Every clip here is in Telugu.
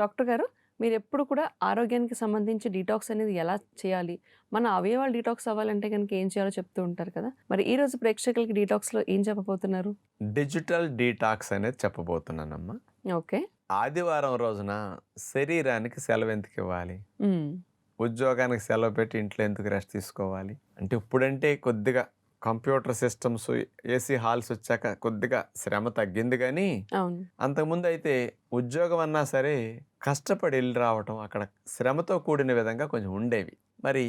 డాక్టర్ గారు మీరు ఎప్పుడు కూడా ఆరోగ్యానికి సంబంధించి డీటాక్స్ అనేది ఎలా చేయాలి? మన అవయవాలు డీటాక్స్ అవ్వాలంటే కనుక ఏం చేయాలో చెప్తూ ఉంటారు కదా? మరి ఈ రోజు ప్రేక్షకులకి డీటాక్స్లో ఏం చెప్పబోతున్నారు? డిజిటల్ డీటాక్స్ అనేది చెప్పబోతున్నానమ్మా. ఓకే. ఆదివారం రోజున శరీరానికి సెలవు ఎందుకు ఇవ్వాలి. ఉద్యోగానికి సెలవు పెట్టి ఇంట్లో ఎందుకు రెస్ట్ తీసుకోవాలి? అంటే ఇప్పుడంటే కొద్దిగా కంప్యూటర్ సిస్టమ్స్ ఏసీ హాల్స్ వచ్చాక కొద్దిగా శ్రమ తగ్గింది కానీ అంతకుముందు అయితే ఉద్యోగం అన్నా సరే కష్టపడి వెళ్ళి రావటం అక్కడ శ్రమతో కూడిన విధంగా కొంచెం ఉండేవి. మరి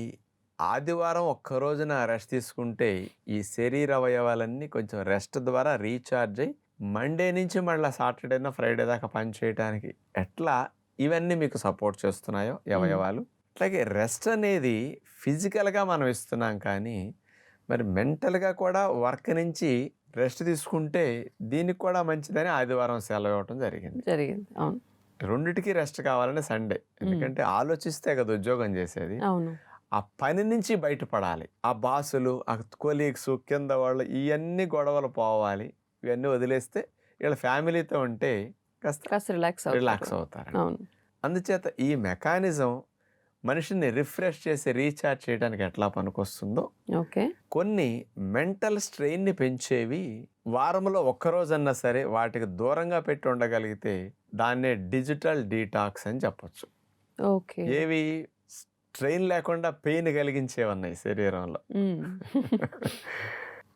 ఆదివారం ఒక్క రోజున రెస్ట్ తీసుకుంటే ఈ శరీర అవయవాలన్నీ కొంచెం రెస్ట్ ద్వారా రీఛార్జ్ అయ్యి మండే నుంచి మళ్ళీ సాటర్డేనా ఫ్రైడే దాకా పని చేయడానికి ఎట్లా ఇవన్నీ మీకు సపోర్ట్ చేస్తున్నాయో అవయవాలు? అట్లాగే రెస్ట్ అనేది ఫిజికల్గా మనం ఇస్తున్నాం కానీ మరి మెంటల్గా కూడా వర్క్ నుంచి రెస్ట్ తీసుకుంటే దీనికి కూడా మంచిదని ఆదివారం సెలవు ఇవ్వటం జరిగింది. జరిగింది. అవును. రెండిటికి రెస్ట్ కావాలని సండే. ఎందుకంటే ఆలోచిస్తే కదా ఉద్యోగం చేసేది. అవును. ఆ పని నుంచి బయటపడాలి. ఆ బాసులు ఆ కొలీగ్స్ కింద వాళ్ళు ఇవన్నీ గొడవలు పోవాలి. ఇవన్నీ వదిలేస్తే వీళ్ళ ఫ్యామిలీతో ఉంటే కాస్త రిలాక్స్ రిలాక్స్ అవుతారు అందుచేత ఈ మెకానిజం మనిషిని రిఫ్రెష్ చేసి రీఛార్జ్ చేయడానికి ఎట్లా పనికొస్తుందో ఓకే. కొన్ని మెంటల్ స్ట్రెయిన్ని పెంచేవి వారంలో ఒక్కరోజన్నా సరే వాటికి దూరంగా పెట్టి ఉండగలిగితే దాన్నే డిజిటల్ డీటాక్స్ అని చెప్పొచ్చు. ఓకే. ఏవి? స్ట్రెయిన్ లేకుండా పెయిన్ కలిగించేవన్నాయి శరీరంలో.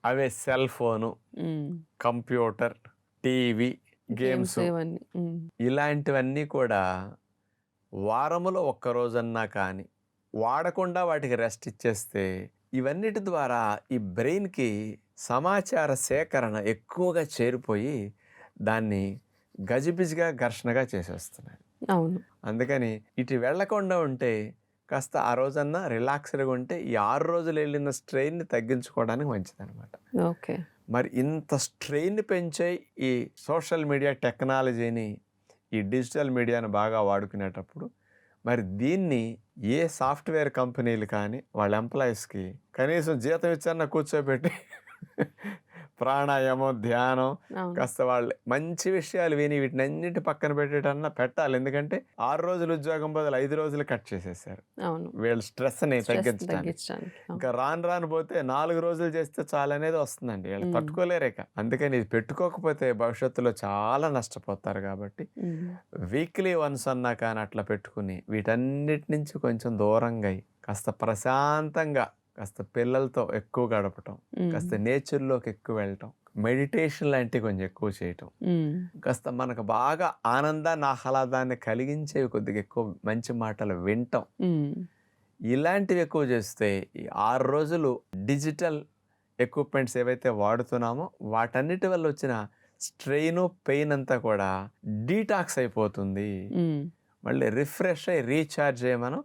అవే cell phone. Computer TV games. ఇలాంటివన్నీ కూడా వారములో ఒక్క రోజన్నా కానీ వాడకుండా వాటికి రెస్ట్ ఇచ్చేస్తే ఇవన్నిటి ద్వారా ఈ బ్రెయిన్కి సమాచార సేకరణ ఎక్కువగా చేరిపోయి దాన్ని గజిబిజిగా ఘర్షణగా చేసేస్తున్నాయి. అవును. అందుకని ఇటు వెళ్ళకుండా ఉంటే కాస్త ఆ రోజన్నా రిలాక్స్డ్గా ఉంటే ఈ ఆరు రోజులు వెళ్ళిన స్ట్రెయిన్ని తగ్గించుకోవడానికి మంచిదన్నమాట. ఓకే. మరి ఇంత స్ట్రెయిన్ పెంచే ఈ సోషల్ మీడియా టెక్నాలజీని ఈ డిజిటల్ మీడియాను బాగా వాడుకునేటప్పుడు మరి దీన్ని ఏ సాఫ్ట్వేర్ కంపెనీలు కానీ వాళ్ళ ఎంప్లాయీస్కి కనీసం జీతం ఇచ్చారన్న కూర్చోబెట్టి ప్రాణాయామం ధ్యానం కాస్త వాళ్ళు మంచి విషయాలు విని వీటిని అన్నిటి పక్కన పెట్టేటన్నా పెట్టాలి. ఎందుకంటే ఆరు రోజులు ఉద్యోగం బదులు ఐదు రోజులు కట్ చేసేసారు. వీళ్ళ స్ట్రెస్ని తగ్గించడానికి. ఇంకా రాను రాను పోతే నాలుగు రోజులు చేస్తే చాలు అనేది వస్తుందండి. వీళ్ళు. తట్టుకోలేరేక అందుకని ఇది పెట్టుకోకపోతే భవిష్యత్తులో చాలా నష్టపోతారు కాబట్టి. వీక్లీ వన్స్ అన్నా కానీ అట్లా పెట్టుకుని వీటన్నిటి నుంచి కొంచెం దూరంగా కాస్త ప్రశాంతంగా కాస్త పిల్లలతో ఎక్కువ గడపటం. కాస్త నేచర్లోకి ఎక్కువ వెళ్ళటం మెడిటేషన్ లాంటివి కొంచెం ఎక్కువ చేయటం. కాస్త మనకు బాగా ఆనందాన్ని ఆహ్లాదాన్ని కలిగించేవి కొద్దిగా ఎక్కువ మంచి మాటలు వినటం. ఇలాంటివి ఎక్కువ చేస్తే ఈ ఆరు రోజులు డిజిటల్ ఎక్విప్మెంట్స్ ఏవైతే వాడుతున్నామో వాటన్నిటి వల్ల వచ్చిన స్ట్రెయిన్ పెయిన్ అంతా కూడా డీటాక్స్ అయిపోతుంది. మళ్ళీ రిఫ్రెష్ అయ్యి రీఛార్జ్ అయ్యి మనం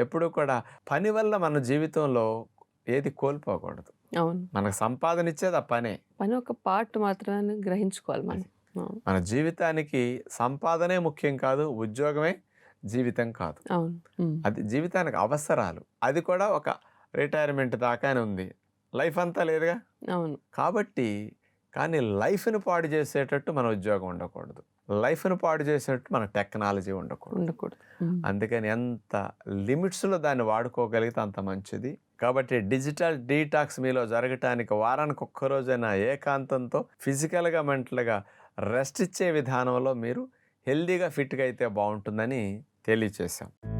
ఎప్పుడు కూడా పని వల్ల మన జీవితంలో ఏది కోల్పోకూడదు. అవును. మనకు సంపాదన ఇచ్చేది ఆ పనే. పని ఒక పార్ట్ మాత్రమే గ్రహించుకోవాలి మనం. మన జీవితానికి సంపాదనే ముఖ్యం కాదు ఉద్యోగమే జీవితం కాదు. అది జీవితానికి అవసరాలు. అది కూడా ఒక రిటైర్మెంట్ దాకానే ఉంది. లైఫ్ అంతా లేదుగా? అవును. కాబట్టి కానీ లైఫ్ని పాడు చేసేటట్టు మన ఉద్యోగం ఉండకూడదు. లైఫ్ని పాడు చేసేటట్టు మన టెక్నాలజీ ఉండకూడదు. ఉండకూడదు. అందుకని ఎంత లిమిట్స్లో దాన్ని వాడుకోగలిగితే అంత మంచిది. కాబట్టి డిజిటల్ డీటాక్స్ మీలో జరగటానికి వారానికి ఒక్క రోజైనా ఏకాంతంతో ఫిజికల్గా మెంటల్గా రెస్ట్ ఇచ్చే విధానంలో మీరు హెల్దీగా ఫిట్గా అయితే బాగుంటుందని తెలియచేశాం.